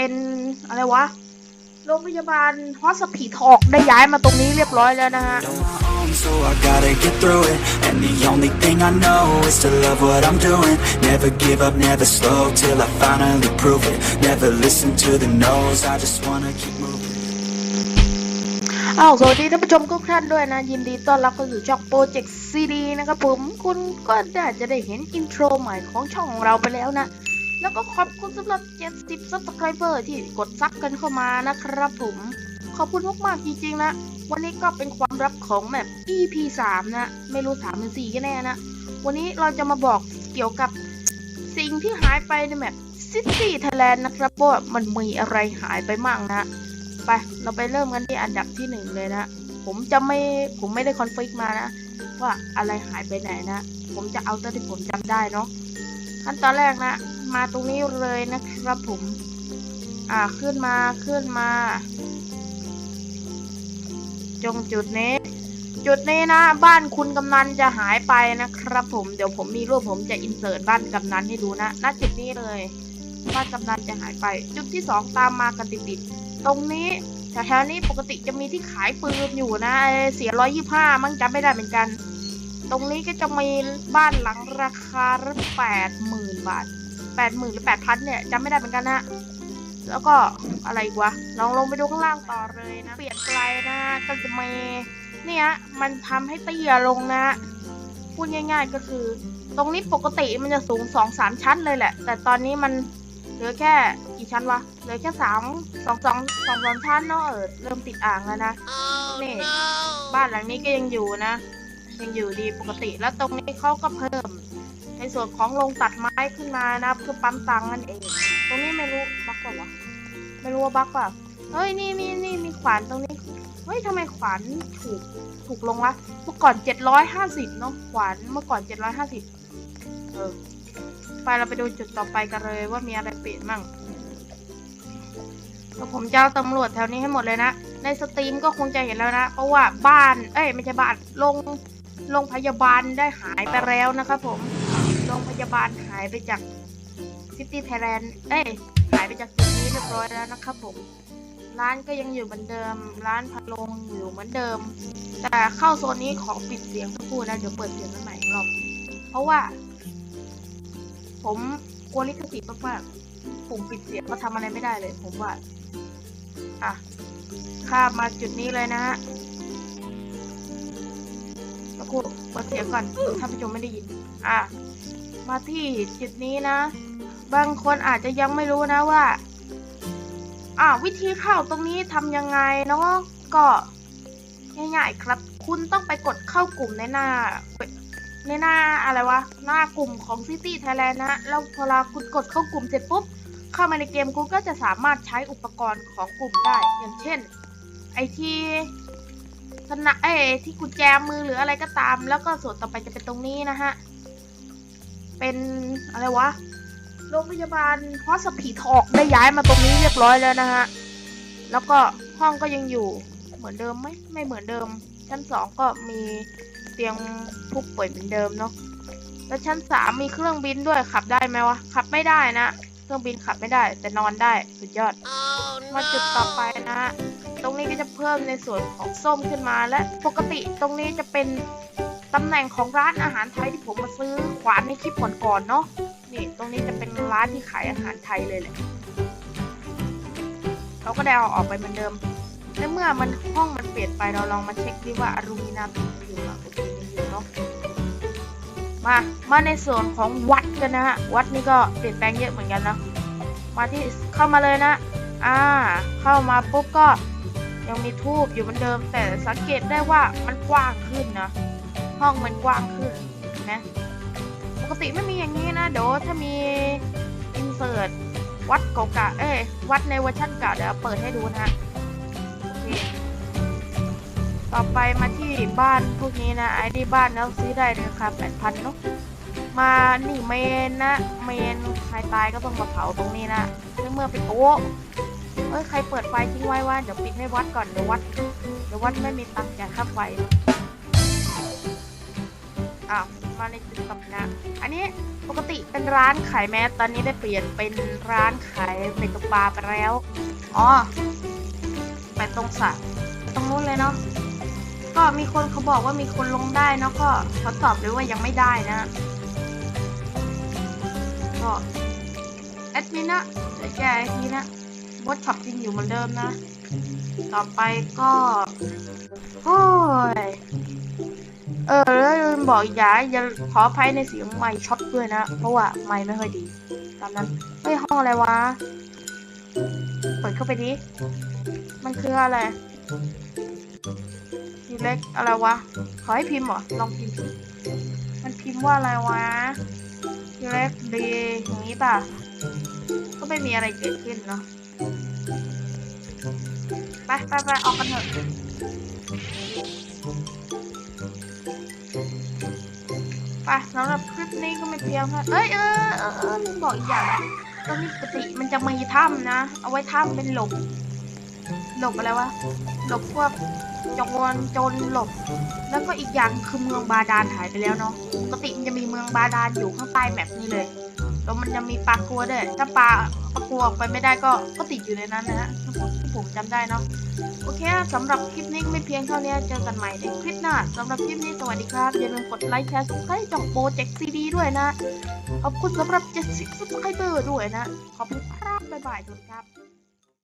เป็นอะไรวะ โรงพยาบาลฮอสพีทอกได้ย้ายมาตรงนี้เรียบร้อยแล้วนะฮะ on my own, so I gotta get through it. And the only thing I know is to love what I'm doing. Never give up, never slow till I finally prove it. Never listen to the no's, I just wanna keep moving. อ้าวสวัสดีท่านผู้ชมทุกท่านด้วยนะ ยินดีต้อนรับเข้าสู่ช่องโปรเจกต์ซีดีนะครับผม คุณก็น่าจะได้เห็นอินโทรใหม่ของช่องของเราไปแล้วนะ แล้วก็ขอบคุณสำหรับ 70 subscriber ที่กดซับกันเข้ามานะครับผม ขอบคุณมากๆจริงๆนะ วันนี้ก็เป็นความลับของแบบ EP 3 นะ ไม่รู้3หรือ4ก็แน่นะ วันนี้เราจะมาบอกเกี่ยวกับสิ่งที่หายไปในแบบ City Thailand นะครับว่ามันมีอะไรหายไปมั่งนะ ไป เราไปเริ่มกันที่อันดับที่หนึ่งเลยนะ ผมจะไม่ ผมไม่ได้คอนฟิกมานะ ว่าอะไรหายไปไหนนะ ผมจะเอาตัวที่ผมจำได้เนาะขั้นตอนแรกนะ มาตรงนี้เลยนะครับผม อ่าขึ้นมาขึ้นมา จงจุดนี้ จุดนี้นะ บ้านคุณกำนันจะหายไปนะครับ ผมเดี๋ยวผมมีรูปผมจะอินเสิร์ตบ้านกำนันให้ดูนะณจุดนี้เลยบ้านกำนันจะหายไป จุดที่สองตามมากันติดๆตรงนี้แถวๆนี้ปกติจะมีที่ขายปืนอยู่นะเสียร้อยยี่ห้ามั้งจำไม่ได้เหมือนกัน ตรงนี้ก็จะมีบ้านหลังราคาแปดหมื่นบาท แปดหมื่นหรือแปดพันเนี่ยจำไม่ได้เหมือนกันนะแล้วก็อะไรอีกวะลองลงไปดูข้างล่างต่อเลยนะ เปลี่ยนไกลนะก็จะมีเนี่ยมันทำให้เตี้ยลงนะ พูดง่าย ๆก็คือ ตรงนี้ปกติมันจะสูงสองสามชั้นเลยแหละ แต่ตอนนี้มันเหลือแค่กี่ชั้นวะ เหลือแค่สามสองสองสองสามชั้นเนาะเออเริ่มติดอ่างแล้วนะ นี่ บ้านหลังนี้ก็ยังอยู่นะ ยังอยู่ดีปกติแล้วตรงนี้เขาก็เพิ่ม ในส่วนของโรงตัดไม้ขึ้นมานะเพื่อปั๊มตังนั่นเอง ตรงนี้ไม่รู้บั๊กเปล่าวะไม่รู้ว่าบั๊กเปล่าเฮ้ยนี่มีนี่มีขวานตรงนี้เฮ้ยทำไมขวานถูกถูกลงวะเมื่อก่อน750เนาะขวานเมื่อก่อน750เออไปเราไปดูจุดต่อไปกันเลยว่ามีอะไรเปลี่ยนมั่งเดี๋ยวผมจะตำรวจแถวนี้ให้หมดเลยนะ ในสตรีมก็คงจะเห็นแล้วนะ เพราะว่าบ้าน เอ้ยไม่ใช่บ้านโรงโรงพยาบาลได้หายไปแล้วนะครับผม โรงพยาบาลหายไปจากซิตี้ไทยแลนด์เอ้ย หายไปจากจุดนี้เรียบร้อยแล้วนะครับผม ร้านก็ยังอยู่เหมือนเดิม ร้านพัดลมอยู่เหมือนเดิม แต่เข้าโซนนี้ขอปิดเสียงสักครู่นะ เดี๋ยวเปิดเสียงกันใหม่อีกรอบ เพราะว่า ผมกลัวลิขสิทธิ์มากๆ ผมปิดเสียงก็ทำอะไรไม่ได้เลย ผมว่า อะ ข้ามมาจุดนี้เลยนะฮะสักครู่เปิดเสียงก่อนท่าผู้ชมไม่ได้ยิน อะ มาที่จุดนี้นะ บางคนอาจจะยังไม่รู้นะว่าอ่าวิธีเข้าตรงนี้ทำยังไงเนาะก็ง่ายๆครับ คุณต้องไปกดเข้ากลุ่มในหน้า ในหน้าอะไรวะ หน้ากลุ่มของ City Thailand นะ แล้วพอเราคุณกดเข้ากลุ่มเสร็จปุ๊บ เข้ามาในเกมคุณก็จะสามารถใช้อุปกรณ์ของกลุ่มได้ อย่างเช่น ไอที่ธนะเอที่กุญแจมือหรืออะไรก็ตาม แล้วก็ส่วนต่อไปจะเป็นตรงนี้นะฮะ เป็นอะไรวะ โรงพยาบาลฮอสพีทอกได้ย้ายมาตรงนี้เรียบร้อยแล้วนะฮะ แล้วก็ห้องก็ยังอยู่เหมือนเดิมไหมไม่เหมือนเดิม ชั้นสองก็มีเตียงผู้ป่วยเหมือนเดิมเนาะแล้วชั้นสามมีเครื่องบินด้วยขับได้ไหมวะขับไม่ได้นะ เครื่องบินขับไม่ได้ แต่นอนได้สุดยอดมาจุดต่อไปนะฮะตรงนี้ก็จะเพิ่มในส่วนของส้มขึ้นมาและปกติตรงนี้จะเป็น ตำแหน่งของร้านอาหารไทยที่ผมมาซื้อขวานในคลิปก่อนๆเนาะนี่ตรงนี้จะเป็นร้านที่ขายอาหารไทยเลยแหละเขาก็ได้เอาออกไปเหมือนเดิมในเมื่อมันห้องมันเปลี่ยนไปเราลองมาเช็คดีว่าอลูมิเนียมอยู่หรือเปล่าโอเคยังอยู่เนาะมามาในส่วนของวัดกันนะฮะวัดนี่ก็เปลี่ยนแปลงเยอะเหมือนกันนะมาที่เข้ามาเลยนะอ่าเข้ามาปุ๊บก็ยังมีทูบอยู่เหมือนเดิม แต่สังเกตได้ว่ามันกว้างขึ้นนะ ห้องมันกว้างขึ้นนไหมปกติไม่มีอย่างนี้นะเดี๋ยวถ้ามีอินเสิร์ตวัดเก่าๆเอ้ยวัดในเวอร์ชันเก่าเดี๋ยวเปิดให้ดูนะโอเคต่อไปมาที่บ้านพวกนี้นะไอ้ที่บ้านแล้วซื้อได้ราคาแปดพันเนาะมานี่เมนนะเมนใครตายก็ต้องมาเผาตรงนี้นะซึ่งเมื่อเป็นโอ้เอ้ยใครเปิดไฟทิ้งไว้ว่าเดี๋ยวปิดให้วัดก่อนเดี๋ยววัดเดี๋ยววัดไม่มีตังค์จ่ายค่าไฟ อ้าวมาในจุดตบนะ อันนี้ปกติเป็นร้านขายแมสตอนนี้ได้เปลี่ยนเป็นร้านขายเป็ดตกปลาไปแล้ว อ๋อไปตรงสระตรงนู้นเลยเนาะก็มีคนเขาบอกว่ามีคนลงได้เนาะก็ทดสอบเลยว่ายังไม่ได้นะก็แอดมินนะเดี๋ยวแก้อีกทีนะบดช็อปจริงอยู่เหมือนเดิมนะ ต่อไปก็โอ้ย เออแล้วลืมบอกอีกอย่างอย่าขออภัยในเสียงไมค์ช็อตด้วยนะ เพราะว่าไมค์ไม่ค่อยดี ตามนั้นเฮ้ยห้องอะไรวะ เปิดเข้าไปดิ มันคืออะไรทีเล็กอะไรวะ ขอให้พิมพ์เหรอ ลองพิมพ์ มันพิมพ์ว่าอะไรวะทีเล็กดีอย่างนี้ป่ะ ก็ไม่มีอะไรเกิดขึ้นเนาะ ไปไปไปออกกันเถอะ ไปสำหรับคลิปนี้ก็ไม่เพียงค่ะเอ้ยเออเออเออลืมบอกอีกอย่างตรงนี้ปกติมันจะมีถ้ำนะ เอาไว้ถ้ำเป็นหลบ หลบอะไรวะ หลบพวกโจรโจรหลบ แล้วก็อีกอย่างคือเมืองบาดาลหายไปแล้วเนาะ ปกติมันจะมีเมืองบาดาลอยู่ข้างใต้แมปนี้เลย แล้วมันจะมีปลากัวด้วย ถ้าปลาปลากัวออกไปไม่ได้ก็ ก็ติดอยู่ในนั้นนะฮะ ผมจำได้เนาะโอเคสำหรับคลิปนี้ไม่เพียงเท่านี้เจอกันใหม่ในคลิปหน้าสำหรับคลิปนี้สวัสดีครับอย่าลืมกดไลค์แชร์สไครต์จ่องโปรเจกต์ซีดีด้วยนะขอบคุณสำหรับ70 subscriber ด้วยนะขอบคุณครับบ๊ายบายทุกครับ